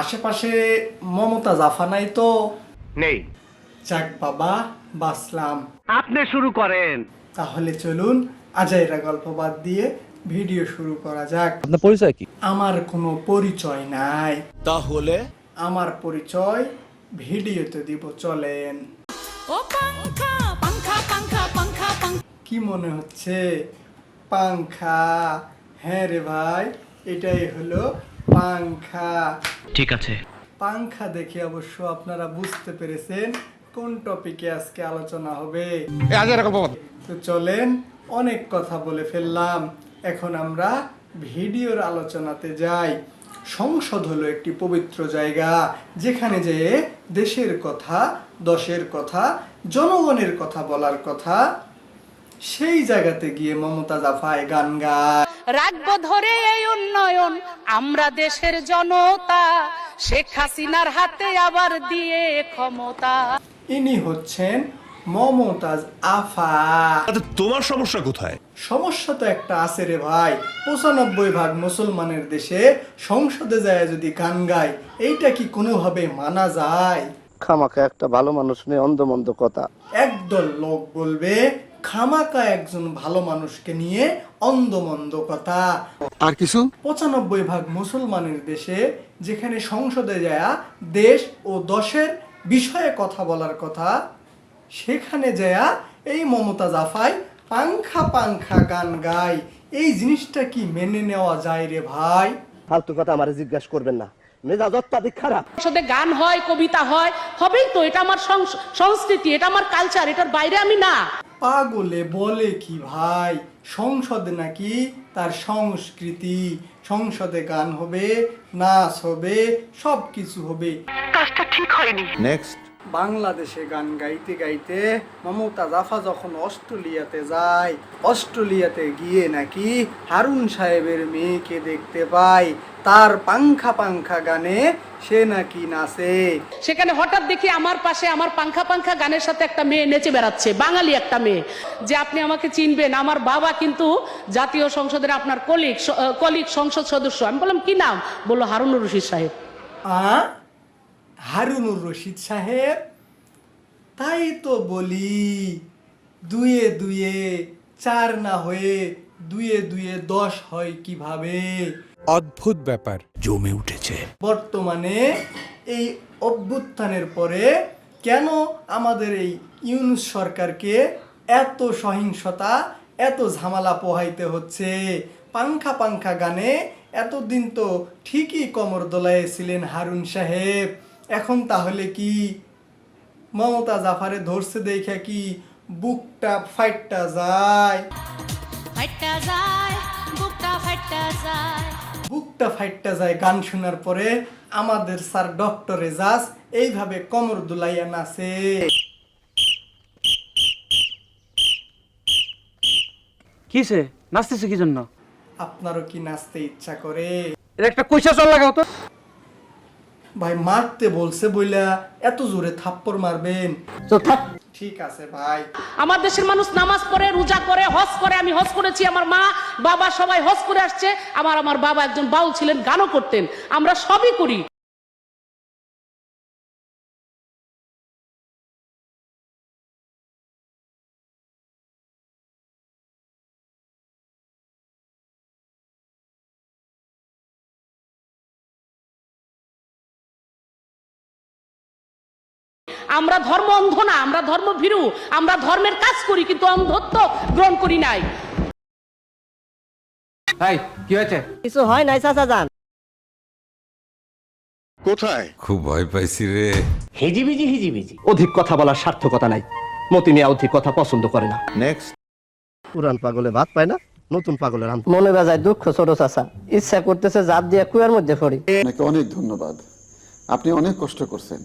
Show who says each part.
Speaker 1: আশেপাশে মমতা জাফা নাই তো?
Speaker 2: নেই।
Speaker 1: যাক বাবা বাসলাম
Speaker 2: আপনি শুরু করেন।
Speaker 1: তাহলে চলুন আজাইরা গল্প বাদ দিয়ে ভিডিও শুরু করা যাক।
Speaker 3: আপনার পরিচয় কি?
Speaker 1: আমার কোনো পরিচয় নাই।
Speaker 3: তাহলে?
Speaker 1: আমার পরিচয় ভিডিওতে দিব চলেন।
Speaker 4: ও পাঙ্খা পাঙ্খা পাঙ্খা পাঙ্খা পাঙ্খা
Speaker 1: কি মনে হচ্ছে? পাংখা। হ্যাঁ রে ভাই এটাই হলো পাংখা।
Speaker 2: ঠিক আছে।
Speaker 1: পাংখা দেখে অবশ্য আপনারা বুঝতে পেরেছেন কোন টপিকে আজকে আলোচনা হবে। তো চলেন অনেক কথা বলে ফেললাম। এখন আমরা ভিডিওর আলোচনাতে যাই। সংসদ হলো একটি পবিত্র জায়গা যেখানে যে দেশের কথা দশের কথা জনগণের কথা বলার কথা সেই জায়গাতে গিয়ে মমতা জাফায় গান গায়।
Speaker 5: রাখব ধরে এই উন্নয়ন আমরা দেশের জনতা। শেখ হাসিনার হাতে আবার দিয়ে ক্ষমতা।
Speaker 1: ইনি হচ্ছেন মমতাজ আফা।
Speaker 3: তোমার সমস্যা কোথায়?
Speaker 1: সমস্যা তো একটা আছে রে ভাই। পঁচানব্বই ভাগ মুসলমানের দেশে সংসদে যায় যদি গান গায় এইটা কি কোনোভাবে মানা যায়?
Speaker 6: খামাখা একটা ভালো মানুষ নিয়ে অন্ধমন্দ কথা।
Speaker 1: একদল লোক বলবে খামাকা একজন ভালো মানুষকে নিয়ে অন্ধমন্দ কথা।
Speaker 6: আর কিছু?
Speaker 1: পঁচানব্বই ভাগ মুসলমানের দেশে যেখানে সংসদে যায় দেশ ও দশের বিষয়ে কথা বলার কথা সেখানে যায় এই মমতা জাফাই পাংখা পাংখা গান গায়। এই জিনিসটা কি মেনে নেওয়া যায় রে ভাই?
Speaker 6: ফালতু কথা আমার জিজ্ঞাসা করবেন না। মেজাজ অত্যাধিক খারাপ।
Speaker 5: সংসদে গান হয় কবিতা হয় হবেই তো। এটা আমার সংস- সংস্কৃতি এটা আমার কালচার এটার বাইরে আমি না।
Speaker 1: পাগলে বলে কি ভাই? সংসদ নাকি তার সংস্কৃতি? সংসদে গান হবে নাচ হবে সব কিছু হবে
Speaker 3: নেক্সট
Speaker 1: বাংলাদেশে গান গাইতে গাইতে মমতা জাফা যখন অস্ট্রেলিয়াতে যায় অস্ট্রেলিয়াতে গিয়ে নাকি হারুন সাহেবের মেয়েকে দেখতে পায়। তার পাংখা পাংখা গানে সে নাকি নাচে।
Speaker 5: সেখানে হঠাৎ দেখি আমার পাশে আমার পাংখা পাংখা গানের সাথে একটা মেয়ে নেচে বেড়াচ্ছে বাঙালি একটা মেয়ে। যে আপনি আমাকে চিনবেন আমার বাবা কিন্তু জাতীয় সংসদের আপনার কলিগ কলিগ সংসদ সদস্য। আমি বললাম কি নাম? বলল হারুনুর রশিদ সাহেব।
Speaker 1: আ? হারুনুর রশিদ সাহেব? তাই তো বলি দুয়ে দুয়ে চার না হয়ে দুয়ে দুয়ে দশ হয় কীভাবে?
Speaker 3: অদ্ভুত ব্যাপার। জমে উঠেছে।
Speaker 1: বর্তমানে এই অভ্যুত্থানের পরে কেন আমাদের এই ইউনুস সরকারকে এত সহিংসতা এত ঝামেলা পোহাইতে হচ্ছে? পাংখা পাংখা গানে এতদিন তো ঠিকই কমর দোলাইছিলেন হারুন সাহেব। এখন তাহলে কি মমতা জাফারে ধরছে দেখে কি বুকটা ফাইটটা যায়।
Speaker 4: ফাইটা যায় বুকটা ফাইটা যায়।
Speaker 1: বুকটা ফাইটটা যায় গান শোনার পরে আমাদের স্যার ডক্টর এজাজ এইভাবে কমর দুলাইয়া নাচে।
Speaker 7: কিসে? নাচতেছে কি জন্য?
Speaker 1: আপনারও কি নাচতে ইচ্ছা করে?
Speaker 7: এর একটা কইসা চল লাগাও তো।
Speaker 1: ভাই মারতে বলছে বইলা এত জোরে থাপ্পড় মারবেন।
Speaker 7: তো থাক
Speaker 1: ঠিক আছে ভাই।
Speaker 5: আমার দেশের মানুষ নামাজ পড়ে রোজা করে হজ করে আমি হজ করেছি আমার মা বাবা সবাই হজ করে আসছে আমার আমার বাবা একজন বাউল ছিলেন গানও করতেন। আমরা সবই করি। আমরা ধর্ম অন্ধ না আমরা ধর্ম ভীরু আমরা ধর্মের কাজ করি কিন্তু অন্ধত্ব গ্রহণ করি নাই।
Speaker 7: ভাই কি হয়েছে?
Speaker 6: কিছু হয় নাই চাচা যান
Speaker 3: কোথায়?
Speaker 8: খুব ভয় পাইছি রে।
Speaker 6: হিজিবিজি হিজিবিজি। অধিক কথা বলার সার্থকতা নাই। মতি মিয়া অধিক কথা পছন্দ করে না।
Speaker 3: নেক্সট
Speaker 6: পুরান পাগলে ভাত পায় না নতুন পাগলের মনে বেজায় দুঃখ ছোট চাচা। ইচ্ছা করতেছে জাত দিয়ে কুয়ার মধ্যে পড়ি।
Speaker 9: আপনাকে অনেক ধন্যবাদ। আপনি অনেক কষ্ট করছেন।